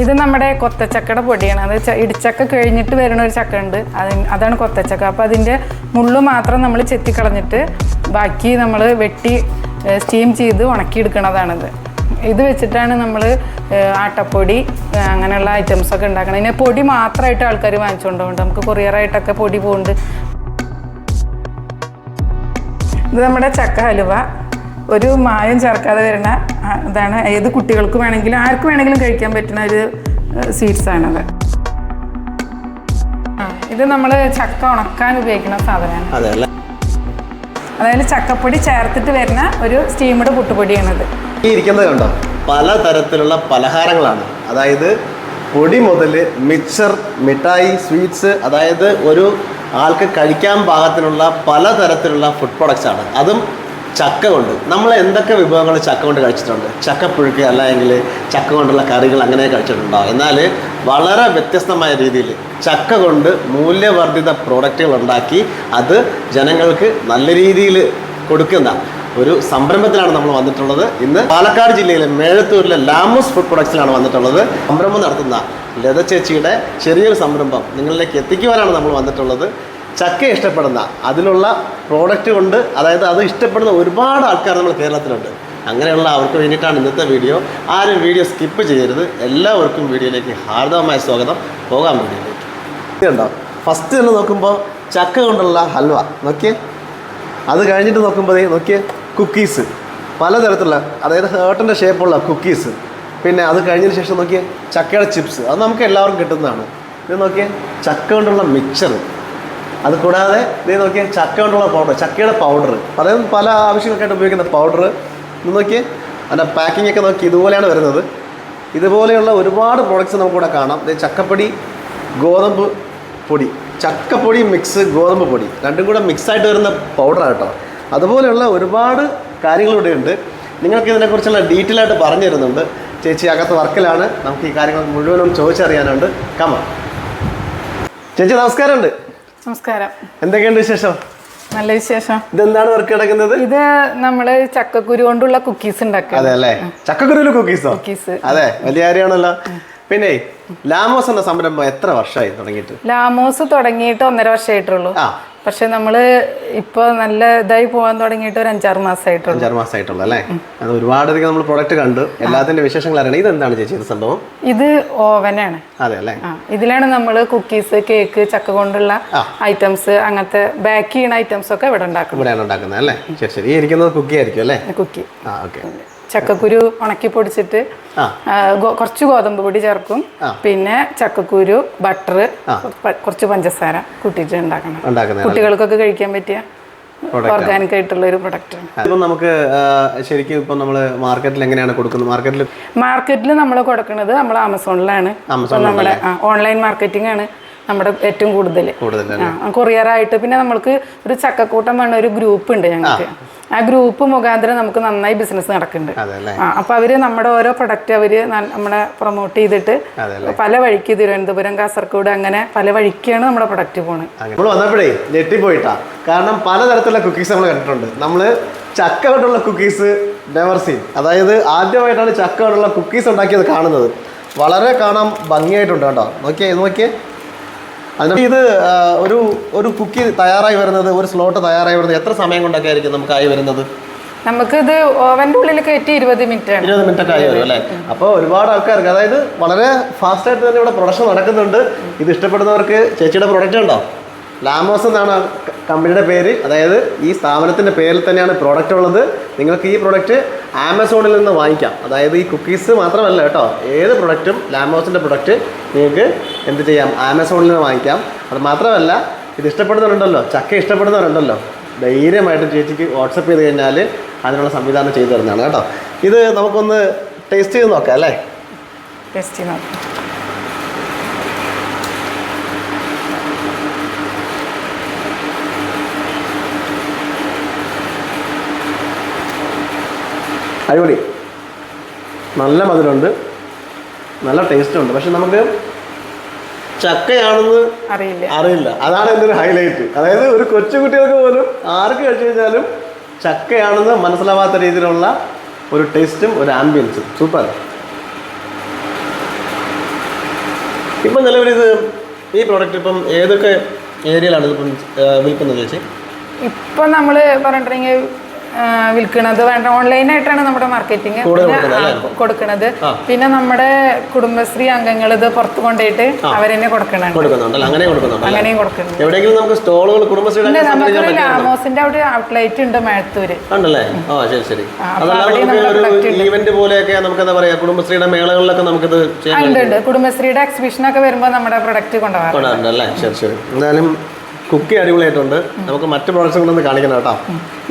ഇത് നമ്മുടെ കൊത്തച്ചക്കയുടെ പൊടിയാണ്. അത് ഇടിച്ചക്ക കഴിഞ്ഞിട്ട് വരുന്ന ഒരു ചക്ക ഉണ്ട് അത് അതാണ് കൊത്തച്ചക്ക. അപ്പോൾ അതിന്റെ മുള്ളു മാത്രം നമ്മൾ ചെത്തിക്കളഞ്ഞിട്ട് ബാക്കി നമ്മൾ വെട്ടി സ്റ്റീം ചെയ്ത് ഉണക്കിയെടുക്കണതാണിത് ഇത് വെച്ചിട്ടാണ് നമ്മൾ ആട്ടപ്പൊടി അങ്ങനെയുള്ള ഐറ്റംസൊക്കെ ഉണ്ടാക്കണം ഇതിനെ പൊടി മാത്രമായിട്ട് ആൾക്കാർ വാങ്ങിച്ചുകൊണ്ടുണ്ട് നമുക്ക് കൊറിയറായിട്ടൊക്കെ പൊടി പോകുന്നുണ്ട് ഇത് നമ്മുടെ ചക്ക ഹലുവ. ഒരു മായം ചേർക്കാതെ വരുന്ന അതാണ് ഇതാണ്. ഏത് കുട്ടികൾക്ക് വേണമെങ്കിലും ആർക്ക് വേണമെങ്കിലും കഴിക്കാൻ പറ്റുന്ന ഒരു സ്വീറ്റ്സ് ആണത്. ഇത് നമ്മൾ ചക്ക ഉണക്കാൻ ഉപയോഗിക്കുന്ന സാധനമാണ്. അതായത് ചക്കപ്പൊടി ചേർത്തിട്ട് വരുന്ന ഒരു സ്റ്റീമഡ് പുട്ടുപൊടിയാണിത്. ഈ ഇരിക്കുന്നത് കണ്ടോ? പലതരത്തിലുള്ള പലഹാരങ്ങളാണ്. അതായത് പൊടി മുതൽ മിക്സർ മിഠായി സ്വീറ്റ്സ് അതായത് ഒരു ആൾക്ക് കഴിക്കാൻ പാകത്തിനുള്ള പലതരത്തിലുള്ള ഫുഡ് പ്രൊഡക്ട്സ് ആണ്. അതും ചക്ക കൊണ്ട്. നമ്മൾ എന്തൊക്കെ വിഭവങ്ങൾ ചക്ക കൊണ്ട് കഴിച്ചിട്ടുണ്ട്? ചക്കപ്പുഴുക്ക് അല്ലെങ്കിൽ ചക്ക കൊണ്ടുള്ള കറികൾ അങ്ങനെ കഴിച്ചിട്ടുണ്ടോ എന്നാൽ വളരെ വ്യത്യസ്തമായ രീതിയിൽ ചക്ക കൊണ്ട് മൂല്യവർദ്ധിത പ്രോഡക്റ്റുകൾ ഉണ്ടാക്കി അത് ജനങ്ങൾക്ക് നല്ല രീതിയിൽ കൊടുക്കുന്ന ഒരു സംരംഭത്തിലാണ് നമ്മൾ വന്നിട്ടുള്ളത്. ഇന്ന് പാലക്കാട് ജില്ലയിലെ മേഴത്തൂരിലെ ലാമോസ് ഫുഡ് പ്രൊഡക്ട്സിലാണ് വന്നിട്ടുള്ളത്. സംരംഭം നടത്തുന്ന ലത ചേച്ചിയുടെ ചെറിയൊരു സംരംഭം നിങ്ങളിലേക്ക് എത്തിക്കുവാനാണ് നമ്മൾ വന്നിട്ടുള്ളത്. ചക്ക ഇഷ്ടപ്പെടുന്ന അതിലുള്ള പ്രോഡക്റ്റ് കൊണ്ട് അതായത് അത് ഇഷ്ടപ്പെടുന്ന ഒരുപാട് ആൾക്കാർ നമ്മൾ കേരളത്തിലുണ്ട്. അങ്ങനെയുള്ള അവർക്ക് വേണ്ടിയിട്ടാണ് ഇന്നത്തെ വീഡിയോ. ആരും വീഡിയോ സ്കിപ്പ് ചെയ്യരുത്. എല്ലാവർക്കും വീഡിയോയിലേക്ക് ഹാർദവമായ സ്വാഗതം. പോകാൻ വീഡിയോയിലേക്ക്. ഇതുണ്ടോ ഫസ്റ്റ് തന്നെ നോക്കുമ്പോൾ ചക്ക കൊണ്ടുള്ള ഹൽവ. നോക്കിയേ. അത് കഴിഞ്ഞിട്ട് നോക്കുമ്പോൾ നോക്കിയേ കുക്കീസ് പലതരത്തിലുള്ള അതായത് ഹേർട്ടിന്റെ ഷേപ്പുള്ള കുക്കീസ് പിന്നെ അത് കഴിഞ്ഞതിന് ശേഷം നോക്കിയേ ചക്കയുടെ ചിപ്സ് അത് നമുക്ക് എല്ലാവർക്കും കിട്ടുന്നതാണ്. ഇത് നോക്കിയേ ചക്ക കൊണ്ടുള്ള മിക്സർ അത് കൂടാതെ ഇത് നോക്കിയാൽ ചക്ക കൊണ്ടുള്ള പൗഡർ ചക്കയുടെ പൗഡർ അതായത് പല ആവശ്യങ്ങൾക്കായിട്ട് ഉപയോഗിക്കുന്ന പൗഡർ ഇത് നോക്കിയേ അതിന്റെ പാക്കിംഗ് ഒക്കെ നോക്കി ഇതുപോലെയാണ് വരുന്നത്. ഇതുപോലെയുള്ള ഒരുപാട് പ്രോഡക്റ്റ്സ് നമുക്കിവിടെ കാണാം. ചക്കപ്പൊടി ഗോതമ്പ് പൊടി. ചക്കപ്പൊടി മിക്സ് ഗോതമ്പ് പൊടി. രണ്ടും കൂടെ മിക്സായിട്ട് വരുന്ന പൗഡറാണ് കേട്ടോ അതുപോലെയുള്ള ഒരുപാട് കാര്യങ്ങൾ ഇവിടെ ഉണ്ട്. നിങ്ങൾക്ക് ഇതിനെക്കുറിച്ചുള്ള ഡീറ്റെയിൽ ആയിട്ട് പറഞ്ഞു തരുന്നുണ്ട്. ചേച്ചി അകത്ത് വർക്കിലാണ്. നമുക്ക് ഈ കാര്യങ്ങൾ മുഴുവനും ചോദിച്ചറിയാനുണ്ട്. കമ ചേച്ചി നമസ്കാരമുണ്ട്. നമസ്കാരം. എന്തൊക്കെയുണ്ട് വിശേഷം? നല്ല വിശേഷം. ഇതെന്താണ് വർക്ക് കിടക്കുന്നത് ഇത് നമ്മൾ ചക്കക്കുരു കൊണ്ടുള്ള കുക്കീസ് ഉണ്ടാക്കുക. അതെ അല്ലേ? ചക്കക്കുരുവിൽ കുക്കീസോ കുക്കീസ് അതെ വലിയ കാര്യമാണല്ലോ. പിന്നെ ലാമോസ് എന്ന സംരംഭം എത്ര വർഷമായി തുടങ്ങിയിട്ട്? ലാമോസ് തുടങ്ങിയിട്ട് ഒന്നര വർഷമായിട്ടുള്ളൂ. ആ. പക്ഷെ നമ്മൾ ഇപ്പോൾ നല്ല ഇതായി പോകാൻ തുടങ്ങിയിട്ട് ഒരു അഞ്ചാറ് മാസമായിട്ടുള്ളൂ അഞ്ചാറ് മാസമായിട്ടുള്ളൂ അല്ലേ? അത് ഒരുപാടധികം നമ്മൾ പ്രൊഡക്റ്റ് കണ്ടു. എല്ലാത്തിന്റെ വിശേഷങ്ങൾ അറിയണം. ഇതെന്താണ് ചേച്ചി ഇത് സംഭവം? ഇത് ഓവനാണ്. അതെ അല്ലേ? ഇതിലാണ് നമ്മൾ കുക്കീസ് കേക്ക് ചക്ക കൊണ്ടുള്ള ഐറ്റംസ് അങ്ങനത്തെ ബേക്ക് ചെയ്യുന്ന ഐറ്റംസ് ഒക്കെ ഇവിടെ ഉണ്ടാക്കുന്നത്. ഇവിടെയാണ് ഉണ്ടാക്കുന്നത് അല്ലേ? ശരി ശരി. ഈ ഇരിക്കുന്നത് കുക്കി ആയിരിക്കും അല്ലേ? കുക്കി ആ ഓക്കെ ചക്കക്കുരു ഉണക്കി പൊടിച്ചിട്ട് കുറച്ച് ഗോതമ്പ് പൊടി ചേർക്കും. പിന്നെ ചക്കക്കുരു ബട്ടർ കുറച്ച് പഞ്ചസാര കൂട്ടിയിട്ട് ഉണ്ടാക്കണം. കുട്ടികൾക്കൊക്കെ കഴിക്കാൻ പറ്റിയ ഓർഗാനിക് ആയിട്ടുള്ള ഒരു പ്രൊഡക്റ്റ് ആണ്. ഇപ്പം നമുക്ക് ശരിക്കും ഇപ്പം നമ്മൾ മാർക്കറ്റിൽ എങ്ങനെയാണ് കൊടുക്കുന്നത്? മാർക്കറ്റിൽ മാർക്കറ്റിൽ നമ്മൾ കൊടുക്കുന്നത് നമ്മൾ ആമസോണിലാണ്. നമ്മുടെ ഓൺലൈൻ മാർക്കറ്റിംഗ് ആണ് നമ്മുടെ ഏറ്റവും കൂടുതൽ കൂടുതൽ കൊറിയറായിട്ട് പിന്നെ നമ്മൾക്ക് ഒരു ചക്കക്കൂട്ടം വേണ ഒരു ഗ്രൂപ്പ് ഉണ്ട് ഞങ്ങൾക്ക്. ആ ഗ്രൂപ്പ് മുഖാന്തരം നമുക്ക് നന്നായി ബിസിനസ് നടക്കുന്നുണ്ട്. അപ്പോൾ അവർ നമ്മുടെ ഓരോ പ്രൊഡക്റ്റ് അവർ നമ്മളെ പ്രൊമോട്ട് ചെയ്തിട്ട് പല വഴിക്ക് തിരുവനന്തപുരം കാസർഗോഡ് അങ്ങനെ പല വഴിക്കാണ് നമ്മുടെ പ്രൊഡക്റ്റ് പോണത്. നമ്മൾ വന്നപ്പോഴേ ഞെട്ടിപ്പോയിട്ടാ. കാരണം പലതരത്തിലുള്ള കുക്കീസ് നമ്മൾ കണ്ടിട്ടുണ്ട്. നമ്മൾ ചക്ക കൊണ്ടുള്ള കുക്കീസ് നെവർ സീൻ അതായത് ആദ്യമായിട്ടാണ് ചക്ക കൊണ്ടുള്ള കുക്കീസ് ഉണ്ടാക്കിയത് കാണുന്നത്. വളരെ കാണാൻ ഭംഗിയായിട്ടുണ്ട് കേട്ടോ. നോക്കിയേ നോക്കിയേ. അതിന് ഇത് ഒരു ഒരു കുക്കി തയ്യാറായി വരുന്നത് ഒരു സ്ലോട്ട് തയ്യാറായി വരുന്നത് എത്ര സമയം കൊണ്ടൊക്കെ ആയിരിക്കും നമുക്ക് ആയി വരുന്നത്? നമുക്കിത് ഓവന്റെ ഉള്ളിൽ കയറ്റി ഇരുപത് മിനിറ്റ് ആണ്. ഇരുപത് മിനിറ്റ് ഒക്കെ ആയി വരും അല്ലേ? അപ്പോൾ ഒരുപാട് ആൾക്കാർക്ക് അതായത് വളരെ ഫാസ്റ്റായിട്ട് തന്നെ ഇവിടെ പ്രൊഡക്ഷൻ നടക്കുന്നുണ്ട്. ഇത് ഇഷ്ടപ്പെടുന്നവർക്ക് ചേച്ചിയുടെ പ്രൊഡക്റ്റ് ഉണ്ടോ? ലാമോസ് എന്നാണ് കമ്പനിയുടെ പേര്. അതായത് ഈ സ്ഥാപനത്തിന്റെ പേരിൽ തന്നെയാണ് പ്രോഡക്റ്റ് ഉള്ളത്. നിങ്ങൾക്ക് ഈ പ്രോഡക്റ്റ് ആമസോണിൽ നിന്ന് വാങ്ങിക്കാം. അതായത് ഈ കുക്കീസ് മാത്രമല്ല കേട്ടോ. ഏത് പ്രൊഡക്റ്റും ലാമോസിന്റെ പ്രൊഡക്റ്റ് നിങ്ങൾക്ക് എന്ത് ചെയ്യാം? ആമസോണിൽ നിന്ന് വാങ്ങിക്കാം. അത് മാത്രമല്ല ഇത് ഇഷ്ടപ്പെടുന്നവരുണ്ടല്ലോ. ചക്ക ഇഷ്ടപ്പെടുന്നവരുണ്ടല്ലോ. ധൈര്യമായിട്ട് ചേച്ചിക്ക് വാട്സപ്പ് ചെയ്ത് കഴിഞ്ഞാൽ അതിനുള്ള സംവിധാനം ചെയ്തു തരുന്നതാണ് കേട്ടോ. ഇത് നമുക്കൊന്ന് ടേസ്റ്റ് ചെയ്ത് നോക്കാം അല്ലേ? ടേസ്റ്റ് ചെയ്ത് നോക്കാം. അടിപൊളി. നല്ല മധുരമുണ്ട്. നല്ല ടേസ്റ്റ് ഉണ്ട് പക്ഷെ നമുക്ക് ചക്കയാണെന്ന് അറിയില്ല. അറിയില്ല. അതാണ് എന്റെ ഒരു ഹൈലൈറ്റ് അതായത് ഒരു കൊച്ചുകുട്ടികൾക്ക് പോലും ആർക്ക് കഴിച്ചു കഴിഞ്ഞാലും ചക്കയാണെന്ന് മനസ്സിലാവാത്ത രീതിയിലുള്ള ഒരു ടേസ്റ്റും ഒരു ആംബിയൻസും സൂപ്പർ. ഇപ്പം നിലവിൽ ഇത് ഈ പ്രോഡക്റ്റ് ഇപ്പം ഏതൊക്കെ ഏരിയയിലാണ് ഇതിപ്പം വിൽക്കുന്നത് ചേച്ചി? ഇപ്പം നമ്മൾ പറഞ്ഞിട്ടുണ്ടെങ്കിൽ വിൽക്കുന്നത് വേണ്ട. ഓൺലൈൻ ആയിട്ടാണ് നമ്മുടെ മാർക്കറ്റിംഗ് കൊടുക്കുന്നത്. പിന്നെ നമ്മുടെ കുടുംബശ്രീ അംഗങ്ങൾ ഇത് പുറത്ത് കൊണ്ടുപോയിട്ട് അവരെന്നെ കൊടുക്കുന്നുണ്ടല്ലോ അങ്ങനെയും കൊടുക്കുന്നുണ്ട് നമുക്ക്? ലാമോസിന്റെ അവിടെ ഔട്ട്ലൈറ്റ് ഉണ്ട് മഴത്തൂര് കുടുംബശ്രീയുടെ മേളകളിലൊക്കെ നമുക്കിത് ഉണ്ട് കുടുംബശ്രീയുടെ ഒക്കെ വരുമ്പോൾ നമ്മുടെ പ്രൊഡക്റ്റ് കൊണ്ടുപോകാം എന്തായാലും കുക്കി അടിപൊളിയായിട്ടുണ്ട്. നമുക്ക് മറ്റു പ്രോഡക്ട്സ് കൊണ്ടൊന്ന് കാണിക്കണം കേട്ടോ.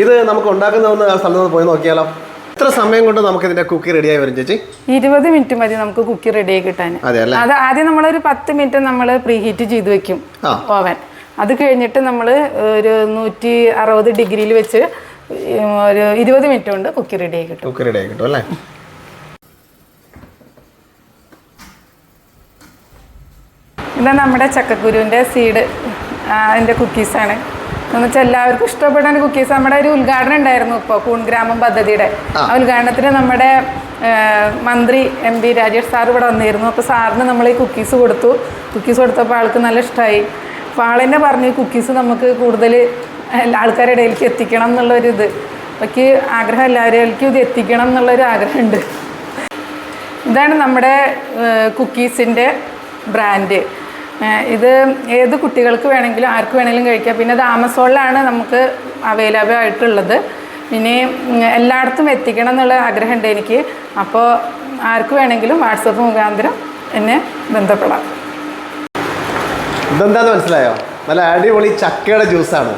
ഇത് നമുക്ക് ഉണ്ടാക്കുന്ന ഒന്ന് സ്ഥലത്ത് പോയി നോക്കിയാലോ. എത്ര സമയം കൊണ്ട് നമുക്ക് ഇതിന്റെ കുക്കി റെഡിയായി വരും ചേച്ചി? ഇരുപത് മിനിറ്റ് മതി നമുക്ക് കുക്കി റെഡി ആയി കിട്ടാൻ. അതെ ആദ്യം ഒരു പത്ത് മിനിറ്റ് നമ്മൾ പ്രീ ഹീറ്റ് ചെയ്ത് വെക്കും ഓവൻ അത് കഴിഞ്ഞിട്ട് നമ്മൾ ഒരു നൂറ്റി അറുപത് ഡിഗ്രിയിൽ വെച്ച് ഒരു ഇരുപത് മിനിറ്റ് കൊണ്ട് കുക്കി റെഡി ആയി കിട്ടും. കുക്കി റെഡിയായി കിട്ടും അല്ലേ? ഇതാ നമ്മുടെ ചക്കക്കുരുവിന്റെ സീഡ് അതിന്റെ കുക്കീസാണ് എന്നുവെച്ചാൽ എല്ലാവർക്കും ഇഷ്ടപ്പെടുന്ന കുക്കീസ് നമ്മുടെ ഒരു ഉദ്ഘാടനം ഉണ്ടായിരുന്നു ഇപ്പോൾ കൂൺഗ്രാമം പദ്ധതിയുടെ. ആ. ഉദ്ഘാടനത്തിന് നമ്മുടെ മന്ത്രി എം പി രാജേഷ് സാർ ഇവിടെ വന്നിരുന്നു. അപ്പോൾ സാറിന് നമ്മൾ ഈ കുക്കീസ് കൊടുത്തു. കുക്കീസ് കൊടുത്തപ്പോൾ ആൾക്ക് നല്ല ഇഷ്ടമായി അപ്പോൾ ആളെന്നെ പറഞ്ഞു ഈ കുക്കീസ് നമുക്ക് കൂടുതൽ ആൾക്കാരുടെ ഇടയിലേക്ക് എത്തിക്കണം എന്നുള്ളൊരിത് അപ്പോൾ ആഗ്രഹം എല്ലാവരിലേക്കും ഇത് എത്തിക്കണം എന്നുള്ളൊരു ആഗ്രഹമുണ്ട്. ഇതാണ് നമ്മുടെ കുക്കീസിന്റെ ബ്രാൻഡ്. ഇത് ഏത് കുട്ടികൾക്ക് വേണമെങ്കിലും ആർക്ക് വേണമെങ്കിലും കഴിക്കാം. പിന്നെ ഇത് ആമസോണിലാണ് നമുക്ക് അവൈലബിൾ ആയിട്ടുള്ളത്. ഇനി എല്ലായിടത്തും എത്തിക്കണം എന്നുള്ള ആഗ്രഹമുണ്ട് എനിക്ക്. അപ്പോൾ ആർക്ക് വേണമെങ്കിലും വാട്സപ്പ് മുഖാന്തരം എന്നെ ബന്ധപ്പെടാം. ഇതെന്താന്ന് മനസ്സിലായോ? നല്ല അടിപൊളി ചക്കയുടെ ജ്യൂസാണ്.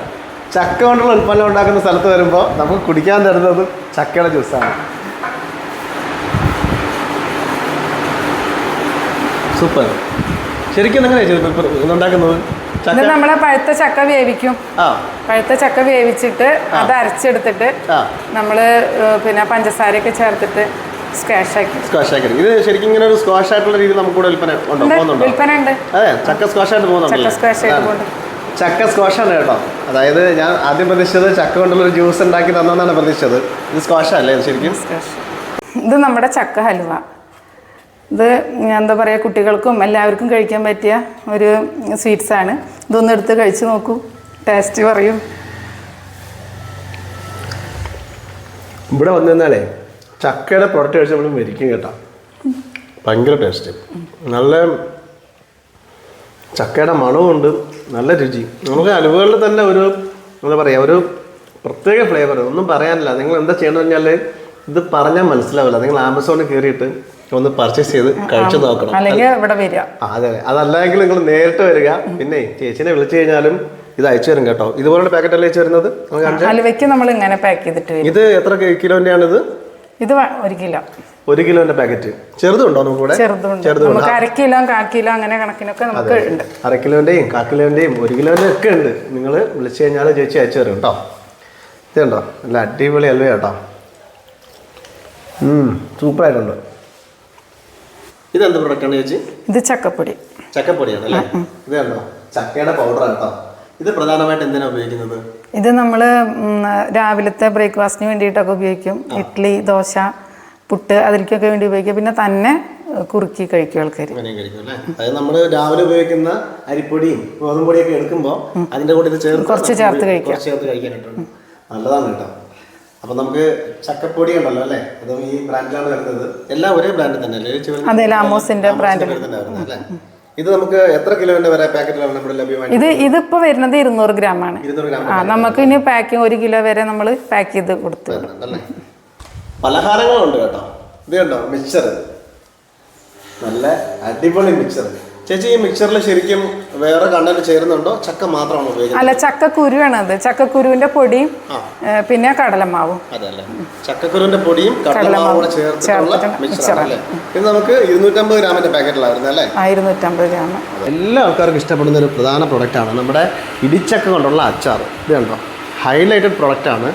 ചക്ക കൊണ്ടുള്ള ഉൽപ്പന്നം ഉണ്ടാക്കുന്ന സ്ഥലത്ത് വരുമ്പോൾ നമുക്ക് കുടിക്കാൻ തരുന്നത് ചക്കയുടെ ജ്യൂസാണ്. സൂപ്പർ. ശരിക്കും ഇത് നമ്മളെ പഴുത്ത ചക്ക വേവിക്കും. പഴുത്ത ചക്ക വേവിച്ചിട്ട് അത് അരച്ചെടുത്തിട്ട് നമ്മൾ നമ്മൾ പിന്നെ പഞ്ചസാരയൊക്കെ ചേർത്തിട്ട് സ്ക്വാഷ് ആക്കി. സ്ക്വാഷ് ആക്കി ഇത് ശരിക്കും ഇങ്ങനെ ഒരു സ്ക്വാഷ് ആയിട്ടുള്ള രീതി നമുക്ക് കൂടെ വിൽപ്പന ഉണ്ടോ? പോകുന്നുണ്ടോ? ഉണ്ട്. അതെ ചക്ക സ്ക്വാഷ് ആയിട്ട് പോകുന്നുണ്ടല്ലേ. ചക്ക സ്ക്വാഷാണ് കേട്ടോ. അതായത് ഞാൻ ആദ്യം പ്രതീക്ഷിച്ചത് ചക്ക കൊണ്ടുള്ള ഒരു ജ്യൂസ് ഉണ്ടാക്കി തന്നാണ് പ്രതീക്ഷിച്ചത്. ഇത് സ്ക്വാഷ് അല്ലേ ശരിക്കും? ഇത് നമ്മുടെ ചക്ക ഹലുവ. ഇത് എന്താ പറയുക കുട്ടികൾക്കും എല്ലാവർക്കും കഴിക്കാൻ പറ്റിയ ഒരു സ്വീറ്റ്സാണ് ഇതൊന്ന് എടുത്ത് കഴിച്ച് നോക്കൂ. ടേസ്റ്റ് പറയൂ. ഇവിടെ വന്നാലേ ചക്കയുടെ പ്രൊഡക്റ്റ് കഴിച്ച് നമ്മൾ മരിക്കും കേട്ടോ. ഭയങ്കര ടേസ്റ്റ് നല്ല ചക്കയുടെ മണവുമുണ്ട് നല്ല രുചി. നമുക്ക് അലുവകളിൽ തന്നെ ഒരു എന്താ പറയുക ഒരു പ്രത്യേക ഫ്ലേവർ ഒന്നും പറയാനില്ല. നിങ്ങൾ എന്താ ചെയ്യണമെന്ന് പറഞ്ഞാൽ ഇത് പറഞ്ഞാൽ മനസ്സിലാവില്ല. നിങ്ങൾ ആമസോണിൽ കയറിയിട്ട് ഒന്ന് പർച്ചേസ് ചെയ്ത് കഴിച്ചു നോക്കണം. അല്ലെങ്കിൽ ഇവിടെ വരിക. അതെ അതെ. അതല്ലെങ്കിൽ നിങ്ങൾ നേരിട്ട് വരിക. പിന്നെ ചേച്ചിനെ വിളിച്ചു കഴിഞ്ഞാലും ഇത് അയച്ചു തരും കേട്ടോ. ഇതുപോലുള്ള പാക്കറ്റ് അല്ലേ അയച്ചു വരുന്നത്? ഹലുവയ്ക്ക് നമ്മൾ ഇങ്ങനെ പാക്ക് ചെയ്തിട്ട് ഇത് എത്ര കിലോന്റെ ആണിത് ഇത് വ- ഒരു കിലോ. ഒരു കിലോന്റെ പാക്കറ്റ് ചെറുതുണ്ടോ നമുക്ക് ഇവിടെ ചെറുതുണ്ട്. അര കിലോ കാ കിലോ അങ്ങനെ കണക്കിനൊക്കെ നമുക്ക് ഉണ്ട്. അര കിലോന്റെയും കാ കിലോന്റെയും ഒരു കിലോന്റെ ഒക്കെ ഉണ്ട്. നിങ്ങൾ വിളിച്ചു കഴിഞ്ഞാൽ ചേച്ചി അയച്ചു തരും കേട്ടോ. ഇതുണ്ടോ? നല്ല അടിപൊളി അൽവ കേട്ടോ സൂപ്പർ ആയിട്ടുണ്ട്. ഇതെന്ത് പ്രൊഡക്റ്റാണ് ചേച്ചി? ഇത് ചക്കപ്പൊടി. ചക്കപ്പൊടിയാണ് അല്ലേ ഇത് കണ്ടോ ചക്കയുടെ പൗഡർ കേട്ടോ ഇത് പ്രധാനമായിട്ട് എന്തിനാ ഉപയോഗിക്കുന്നത്? ഇത് നമ്മൾ രാവിലത്തെ ബ്രേക്ക്ഫാസ്റ്റിന് വേണ്ടിയിട്ടൊക്കെ ഉപയോഗിക്കും. ഇഡ്ഡലി ദോശ പുട്ട് അതിലേക്കൊക്കെ വേണ്ടി ഉപയോഗിക്കും. പിന്നെ തന്നെ കുറുക്കി കഴിക്കും ആൾക്കാർ അതായത് നമ്മൾ രാവിലെ ഉപയോഗിക്കുന്ന അരിപ്പൊടിയും ഗോതമ്പൊടിയൊക്കെ എടുക്കുമ്പോൾ അതിന്റെ കൂടെ ഇത് ചേർത്ത് കുറച്ച് ചേർത്ത് കഴിക്കാം. കുറച്ച് ചേർത്ത് കഴിക്കാനായിട്ടുണ്ട്. നല്ലതാണ് കേട്ടോ. അപ്പൊ നമുക്ക് ചക്കപ്പൊടി ഉണ്ടല്ലോ അല്ലേ? അതും ഈ ബ്രാൻഡിലാണ് വരുന്നത്. എല്ലാം ഒരേ ബ്രാൻഡ് തന്നെ? അതെ, ലാമോസിന്റെ വരുന്നത് അല്ലേ? ഇത് നമുക്ക് എത്ര കിലോന്റെ വരെ പാക്കറ്റിലാണ് ഇവിടെ ലഭ്യമായി ഇത് ഇതിപ്പോ വരുന്നത് ഇരുന്നൂറ് ഗ്രാം. ആ നമുക്ക് ഇനി പാക്കിംഗ് ഒരു കിലോ വരെ നമ്മൾ പാക്ക് ചെയ്ത് കൊടുത്തു പലഹാരങ്ങളുണ്ട് കേട്ടോ. ഇത് കണ്ടോ? മിക്സർ നല്ല അടിപൊളി മിക്സർ ചേച്ചി ഈ മിക്സറിൽ ശരിക്കും വേറെ കണ്ടന്റ് ചേരുന്നുണ്ടോ? ചക്ക മാത്രമാണ് ഉപയോഗിക്കുന്നത്? അല്ല ചക്കക്കുരുവാണ് അത്. ചക്കക്കുരുവിന്റെ പൊടിയും പിന്നെ കടലമാവും. അതല്ലേ ചക്കക്കുരുവിന്റെ പൊടിയും കടലമാവും കൂടെ ചേർത്തിട്ടുള്ള ചേർത്തിട്ടുള്ള മിക്സർ ഇത് നമുക്ക് ഇരുന്നൂറ്റമ്പത് ഗ്രാമിന്റെ പാക്കറ്റിലായിരുന്നു അല്ലേ? ഇരുന്നൂറ്റമ്പത് ഗ്രാം. എല്ലാ ആൾക്കാർക്കും ഇഷ്ടപ്പെടുന്ന ഒരു പ്രധാന പ്രൊഡക്റ്റാണ് നമ്മുടെ ഇടിച്ചക്ക കൊണ്ടുള്ള അച്ചാർ. ഇത് കണ്ടോ? ഹൈലൈറ്റഡ് ആണ്.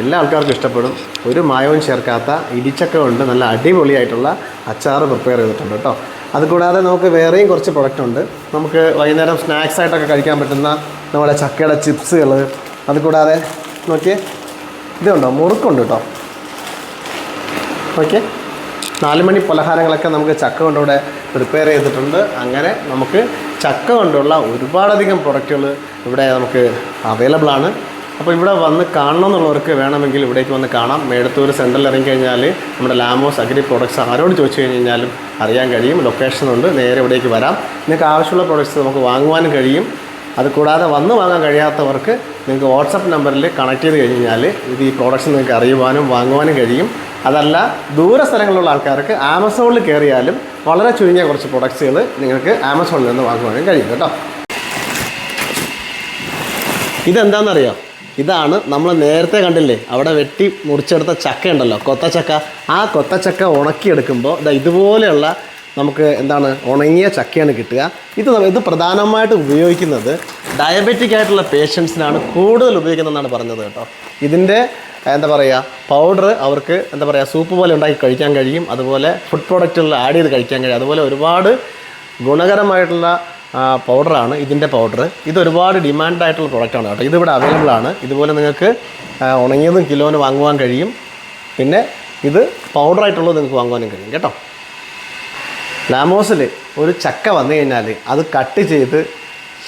എല്ലാ ആൾക്കാർക്കും ഇഷ്ടപ്പെടും. ഒരു മായവും ചേർക്കാത്ത ഇടിച്ചക്ക കൊണ്ട് നല്ല അടിപൊളിയായിട്ടുള്ള അച്ചാർ പ്രിപ്പയർ ചെയ്തിട്ടുണ്ട് കേട്ടോ. അതുകൂടാതെ നമുക്ക് വേറെയും കുറച്ച് പ്രൊഡക്റ്റ് ഉണ്ട്. നമുക്ക് വൈകുന്നേരം സ്നാക്സ് ആയിട്ടൊക്കെ കഴിക്കാൻ പറ്റുന്ന നമ്മുടെ ചക്കയുടെ ചിപ്സുകൾ അതുകൂടാതെ നോക്കിയേ ഇതുണ്ടോ? മുറുക്കുണ്ട് കേട്ടോ. ഓക്കെ നാലുമണി പലഹാരങ്ങളൊക്കെ നമുക്ക് ചക്ക കൊണ്ടിവിടെ പ്രിപ്പയർ ചെയ്തിട്ടുണ്ട്. അങ്ങനെ നമുക്ക് ചക്ക കൊണ്ടുള്ള ഒരുപാടധികം പ്രൊഡക്റ്റുകൾ ഇവിടെ നമുക്ക് അവൈലബിൾ ആണ്. അപ്പോൾ ഇവിടെ വന്ന് കാണണം എന്നുള്ളവർക്ക് വേണമെങ്കിൽ ഇവിടേക്ക് വന്ന് കാണാം. മേടത്തൂർ സെന്ററിൽ ഇറങ്ങി കഴിഞ്ഞാൽ നമ്മുടെ ലാമോസ് അഗ്രി പ്രോഡക്ട്സ് ആരോട് ചോദിച്ചു കഴിഞ്ഞ് കഴിഞ്ഞാലും അറിയാൻ കഴിയും. ലൊക്കേഷൻ ഉണ്ട്. നേരെ ഇവിടേക്ക് വരാം. നിങ്ങൾക്ക് ആവശ്യമുള്ള പ്രോഡക്ട്സ് നമുക്ക് വാങ്ങുവാനും കഴിയും. അത് കൂടാതെ വന്ന് വാങ്ങാൻ കഴിയാത്തവർക്ക് നിങ്ങൾക്ക് വാട്സപ്പ് നമ്പറിൽ കണക്ട് ചെയ്ത് കഴിഞ്ഞാൽ ഇത് ഈ പ്രോഡക്റ്റ്സ് നിങ്ങൾക്ക് അറിയുവാനും വാങ്ങുവാനും കഴിയും. അതല്ല ദൂര സ്ഥലങ്ങളിലുള്ള ആൾക്കാർക്ക് ആമസോണിൽ കയറിയാലും വളരെ ചുരുങ്ങിയ കുറച്ച് പ്രൊഡക്ട്സുകൾ നിങ്ങൾക്ക് ആമസോണിൽ നിന്ന് വാങ്ങുവാനും കഴിയും. കേട്ടോ. ഇതെന്താണെന്നറിയോ ഇതാണ് നമ്മൾ നേരത്തെ കണ്ടില്ലേ? അവിടെ വെട്ടി മുറിച്ചെടുത്ത ചക്ക ഉണ്ടല്ലോ കൊത്തച്ചക്ക. ആ കൊത്തച്ചക്ക ഉണക്കിയെടുക്കുമ്പോൾ ഇതാ ഇതുപോലെയുള്ള നമുക്ക് എന്താണ് ഉണങ്ങിയ ചക്കയാണ് കിട്ടുക. ഇത് ഇത് പ്രധാനമായിട്ട് ഉപയോഗിക്കുന്നത് ഡയബറ്റിക് ആയിട്ടുള്ള പേഷ്യൻസിനാണ് കൂടുതൽ ഉപയോഗിക്കുന്നതെന്നാണ് പറഞ്ഞത് കേട്ടോ. ഇതിന്റെ എന്താ പറയുക പൗഡർ അവർക്ക് എന്താ പറയുക സൂപ്പ് പോലെ ഉണ്ടാക്കി കഴിക്കാൻ കഴിയും. അതുപോലെ ഫുഡ് പ്രോഡക്റ്റുകളിൽ ആഡ് ചെയ്ത് കഴിക്കാൻ കഴിയും. അതുപോലെ ഒരുപാട് ഗുണകരമായിട്ടുള്ള പൗഡറാണ് ഇതിന്റെ പൗഡർ ഇത് ഒരുപാട് ഡിമാൻഡ് ആയിട്ടുള്ള പ്രോഡക്റ്റാണ് കേട്ടോ. ഇതിവിടെ അവൈലബിൾ ആണ്. ഇതുപോലെ നിങ്ങൾക്ക് ഉണങ്ങിയതും കിലോന് വാങ്ങുവാൻ കഴിയും. പിന്നെ ഇത് പൗഡറായിട്ടുള്ളത് നിങ്ങൾക്ക് വാങ്ങുവാനും കഴിയും കേട്ടോ. ലാമോസിൽ ഒരു ചക്ക വന്നു കഴിഞ്ഞാൽ അത് കട്ട് ചെയ്ത്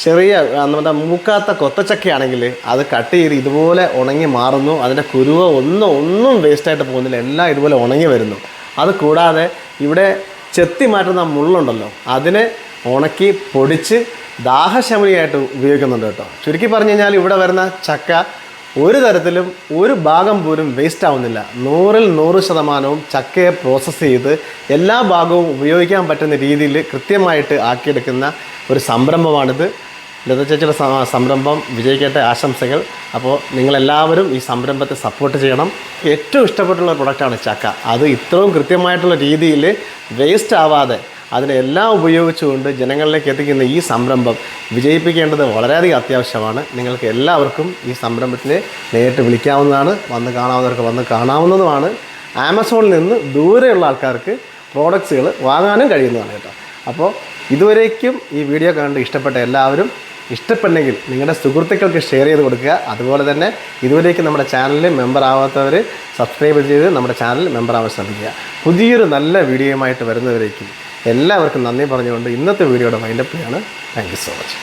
ചെറിയ നമ്മുടെ മൂക്കാത്ത കൊത്തച്ചക്കയാണെങ്കിൽ അത് കട്ട് ചെയ്ത് ഇതുപോലെ ഉണങ്ങി മാറുന്നു. അതിന്റെ കുരുവോ ഒന്നും ഒന്നും വേസ്റ്റായിട്ട് പോകുന്നില്ല. എല്ലാം ഇതുപോലെ ഉണങ്ങി വരുന്നു. അത് കൂടാതെ ഇവിടെ ചെത്തി മാറ്റുന്ന മുള്ളുണ്ടല്ലോ. അതിനെ ഉണക്കി പൊടിച്ച് ദാഹശമനിയായിട്ട് ഉപയോഗിക്കുന്നുണ്ട് കേട്ടോ. ചുരുക്കി പറഞ്ഞു കഴിഞ്ഞാൽ ഇവിടെ വരുന്ന ചക്ക ഒരു തരത്തിലും ഒരു ഭാഗം പോലും വേസ്റ്റ് ആവുന്നില്ല. നൂറിൽ നൂറ് ശതമാനവും ചക്കയെ പ്രോസസ്സ് ചെയ്ത് എല്ലാ ഭാഗവും ഉപയോഗിക്കാൻ പറ്റുന്ന രീതിയിൽ കൃത്യമായിട്ട് ആക്കിയെടുക്കുന്ന ഒരു സംരംഭമാണിത്. ലത ചേച്ചിയുടെ സംരംഭം വിജയിക്കട്ടെ ആശംസകൾ. അപ്പോൾ നിങ്ങളെല്ലാവരും ഈ സംരംഭത്തെ സപ്പോർട്ട് ചെയ്യണം. ഏറ്റവും ഇഷ്ടപ്പെട്ടുള്ള പ്രൊഡക്റ്റാണ് ചക്ക. അത് ഇത്രയും കൃത്യമായിട്ടുള്ള രീതിയിൽ വേസ്റ്റ് ആവാതെ അതിനെല്ലാം ഉപയോഗിച്ചുകൊണ്ട് ജനങ്ങളിലേക്ക് എത്തിക്കുന്ന ഈ സംരംഭം വിജയിപ്പിക്കേണ്ടത് വളരെയധികം അത്യാവശ്യമാണ്. നിങ്ങൾക്ക് എല്ലാവർക്കും ഈ സംരംഭത്തിനെ നേരിട്ട് വിളിക്കാവുന്നതാണ് വന്ന് കാണാവുന്നവർക്ക് വന്ന് കാണാവുന്നതുമാണ്. ആമസോണിൽ നിന്ന് ദൂരെയുള്ള ആൾക്കാർക്ക് പ്രോഡക്ട്സുകൾ വാങ്ങാനും കഴിയുന്നതാണ് കേട്ടോ. അപ്പോൾ ഇതുവരേക്കും ഈ വീഡിയോ കണ്ട് ഇഷ്ടപ്പെട്ട എല്ലാവരും ഇഷ്ടപ്പെട്ടെങ്കിൽ നിങ്ങളുടെ സുഹൃത്തുക്കൾക്ക് ഷെയർ ചെയ്ത് കൊടുക്കുക. അതുപോലെ തന്നെ ഇതുവരേക്കും നമ്മുടെ ചാനലിൽ മെമ്പർ ആവാത്തവർ സബ്സ്ക്രൈബ് ചെയ്ത് നമ്മുടെ ചാനൽ മെമ്പർ ആവാൻ ശ്രമിക്കുക. പുതിയൊരു നല്ല വീഡിയോയുമായിട്ട് വരുന്നവരേക്കും എല്ലാവർക്കും നന്ദി പറഞ്ഞുകൊണ്ട് ഇന്നത്തെ വീഡിയോയുടെ മൈൻഡപ്പിയാണ് താങ്ക് യു സോ മച്ച്